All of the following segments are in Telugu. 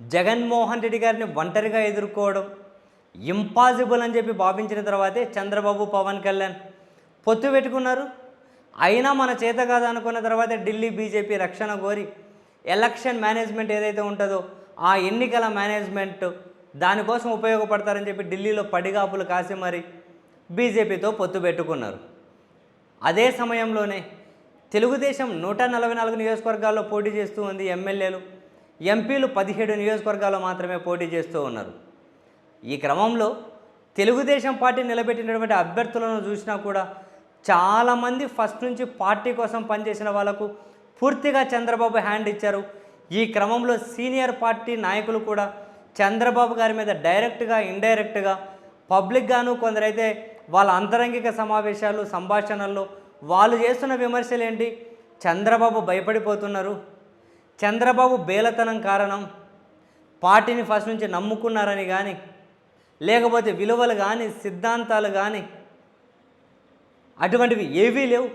జగన్మోహన్ రెడ్డి గారిని ఒంటరిగా ఎదుర్కోవడం ఇంపాసిబుల్ అని చెప్పి భావించిన తర్వాతే చంద్రబాబు పవన్ కళ్యాణ్ పొత్తు పెట్టుకున్నారు. అయినా మన చేత కాదు అనుకున్న తర్వాత ఢిల్లీ బీజేపీ రక్షణ కోరి ఎలక్షన్ మేనేజ్మెంట్ ఏదైతే ఉంటుందో ఆ ఎన్నికల మేనేజ్మెంట్ దానికోసం ఉపయోగపడతారని చెప్పి ఢిల్లీలో పడిగాపులు కాసి మరి బీజేపీతో పొత్తు పెట్టుకున్నారు. అదే సమయంలోనే తెలుగుదేశం నూట నలభై నాలుగు నియోజకవర్గాల్లో పోటీ చేస్తూ ఉంది ఎమ్మెల్యేలు. ఎంపీలు పదిహేడు నియోజకవర్గాల్లో మాత్రమే పోటీ చేస్తూ ఉన్నారు. ఈ క్రమంలో తెలుగుదేశం పార్టీ నిలబెట్టినటువంటి అభ్యర్థులను చూసినా కూడా చాలామంది ఫస్ట్ నుంచి పార్టీ కోసం పనిచేసిన వాళ్ళకు పూర్తిగా చంద్రబాబు హ్యాండ్ ఇచ్చారు. ఈ క్రమంలో సీనియర్ పార్టీ నాయకులు కూడా చంద్రబాబు గారి మీద డైరెక్ట్గా ఇండైరెక్ట్గా పబ్లిక్గాను కొందరైతే వాళ్ళ అంతరంగిక సమావేశాలు సంభాషణల్లో వాళ్ళు చేస్తున్న విమర్శలు ఏంటి చంద్రబాబు భయపడిపోతున్నారు. చంద్రబాబు బేలతనం కారణం. పార్టీని ఫస్ట్ నుంచి నమ్ముకున్నారని కానీ లేకపోతే విలువలు కానీ సిద్ధాంతాలు కానీ అటువంటివి ఏవీ లేవు.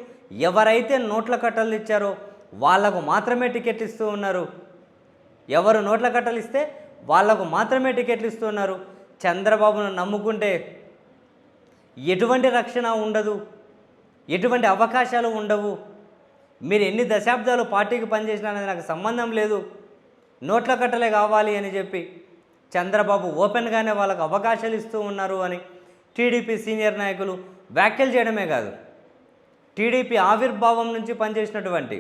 ఎవరైతే నోట్ల కట్టలు ఇచ్చారో వాళ్ళకు మాత్రమే టికెట్ ఇస్తూ ఉన్నారు. ఎవరు నోట్ల కట్టలు ఇస్తే వాళ్ళకు మాత్రమే టికెట్లు ఇస్తూ ఉన్నారు. చంద్రబాబును నమ్ముకుంటే ఎటువంటి రక్షణ ఉండదు. ఎటువంటి అవకాశాలు ఉండవు. మీరు ఎన్ని దశాబ్దాలు పార్టీకి పనిచేసినా అనేది నాకు సంబంధం లేదు. నోట్ల కట్టలే కావాలి అని చెప్పి చంద్రబాబు ఓపెన్గానే వాళ్ళకు అవకాశాలు ఇస్తూ ఉన్నారు అని టీడీపీ సీనియర్ నాయకులు వ్యాఖ్యలు చేయడమే కాదు. టీడీపీ ఆవిర్భావం నుంచి పనిచేసినటువంటి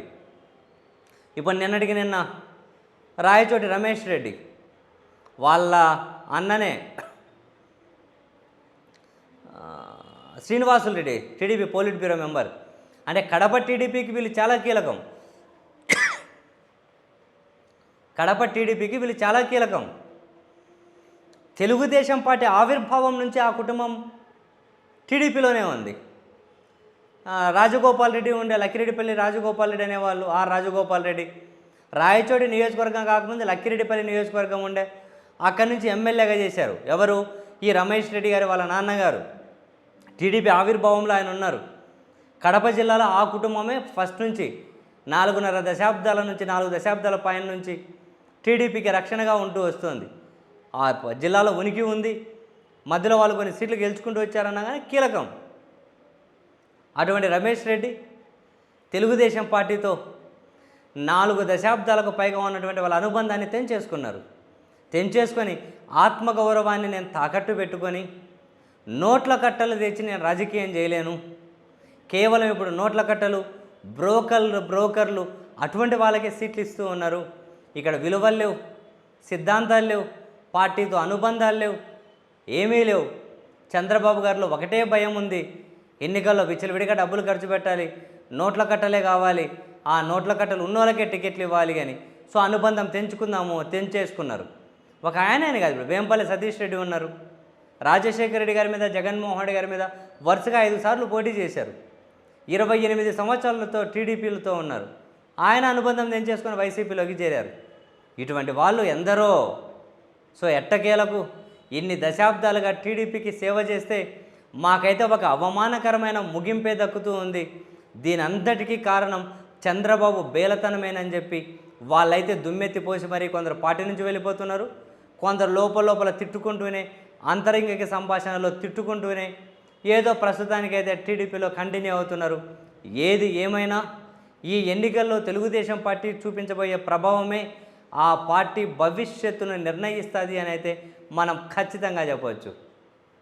ఇప్పుడు నిన్నటికి నిన్న రాయచోటి రమేష్ రెడ్డి వాళ్ళ అన్ననే Srinivasulu Reddy TDP politburo member అంటే కడప టీడీపీకి వీళ్ళు చాలా కీలకం. కడప టీడీపీకి వీళ్ళు చాలా కీలకం. తెలుగుదేశం పార్టీ ఆవిర్భావం నుంచి ఆ కుటుంబం టీడీపీలోనే ఉంది. రాజగోపాల్ రెడ్డి ఉండే లక్కిరెడ్డిపల్లి రాజగోపాల్ రెడ్డి అనేవాళ్ళు ఆ రాజగోపాల్ రెడ్డి. రాయచోటి నియోజకవర్గం కాకముందు లక్కిరెడ్డిపల్లి నియోజకవర్గం ఉండే. అక్కడి నుంచి ఎమ్మెల్యేగా చేశారు. ఎవరు? ఈ రమేష్ రెడ్డి గారు వాళ్ళ నాన్నగారు. టీడీపీ ఆవిర్భావంలో ఆయన ఉన్నారు. కడప జిల్లాలో ఆ కుటుంబమే ఫస్ట్ నుంచి నాలుగున్నర దశాబ్దాల నుంచి నాలుగు దశాబ్దాల పైన నుంచి టీడీపీకి రక్షణగా ఉంటూ వస్తుంది. ఆ జిల్లాలో ఉనికి ఉంది. మధ్యలో వాళ్ళు కొన్ని సీట్లు గెలుచుకుంటూ వచ్చారన్నా కానీ కీలకం. అటువంటి రమేష్ రెడ్డి తెలుగుదేశం పార్టీతో నాలుగు దశాబ్దాలకు పైగా ఉన్నటువంటి వాళ్ళ అనుబంధాన్ని తెంచేసుకున్నారు. తెంచేసుకొని ఆత్మగౌరవాన్ని నేను తాకట్టు పెట్టుకొని నోట్ల కట్టలు తెచ్చి నేను రాజకీయం చేయలేను. కేవలం ఇప్పుడు నోట్ల కట్టలు బ్రోకర్లు బ్రోకర్లు అటువంటి వాళ్ళకే సీట్లు ఇస్తూ ఉన్నారు. ఇక్కడ విలువలు లేవు సిద్ధాంతాలు లేవు పార్టీతో అనుబంధాలు లేవు ఏమీ లేవు. చంద్రబాబు గారిలో ఒకటే భయం ఉంది. ఎన్నికల్లో విచ్చలవిడిగా డబ్బులు ఖర్చు పెట్టాలి నోట్ల కట్టలే కావాలి ఆ నోట్ల కట్టలు ఉన్నోళ్ళకే టికెట్లు ఇవ్వాలి అని. సో అనుబంధం తెంచుకుందాము తెంచేసుకున్నారు. ఒక ఆయన కాదు ఇప్పుడు వేంపల్లి సతీష్ రెడ్డి ఉన్నారు. రాజశేఖర రెడ్డి గారి మీద జగన్మోహన్ రెడ్డి గారి మీద వరుసగా ఐదు సార్లు పోటీ చేశారు. ఇరవై ఎనిమిది సంవత్సరాలతో టీడీపీలతో ఉన్నారు. ఆయన అనుబంధం తెంచేసుకొని వైసీపీలోకి చేరారు? ఇటువంటి వాళ్ళు ఎందరో? సో ఎట్టకేలకు? ఇన్ని దశాబ్దాలుగా టీడీపీకి సేవ చేస్తే మాకైతే ఒక అవమానకరమైన ముగింపే దక్కుతూ ఉంది. దీని అంతటికీ కారణం చంద్రబాబు బేలతనమేనని చెప్పి వాళ్ళైతే దుమ్మెత్తి పోసి మరీ కొందరు పార్టీ నుంచి వెళ్ళిపోతున్నారు. కొందరు లోపల లోపల తిట్టుకుంటూనే అంతరంగిక సంభాషణలో తిట్టుకుంటూనే ఏదో ప్రస్తుతానికైతే టీడీపీలో కంటిన్యూ అవుతున్నారు. ఏది ఏమైనా ఈ ఎన్నికల్లో తెలుగుదేశం పార్టీ చూపించబోయే ప్రభావమే ఆ పార్టీ భవిష్యత్తును నిర్ణయిస్తుంది అని అయితే మనం ఖచ్చితంగా చెప్పవచ్చు.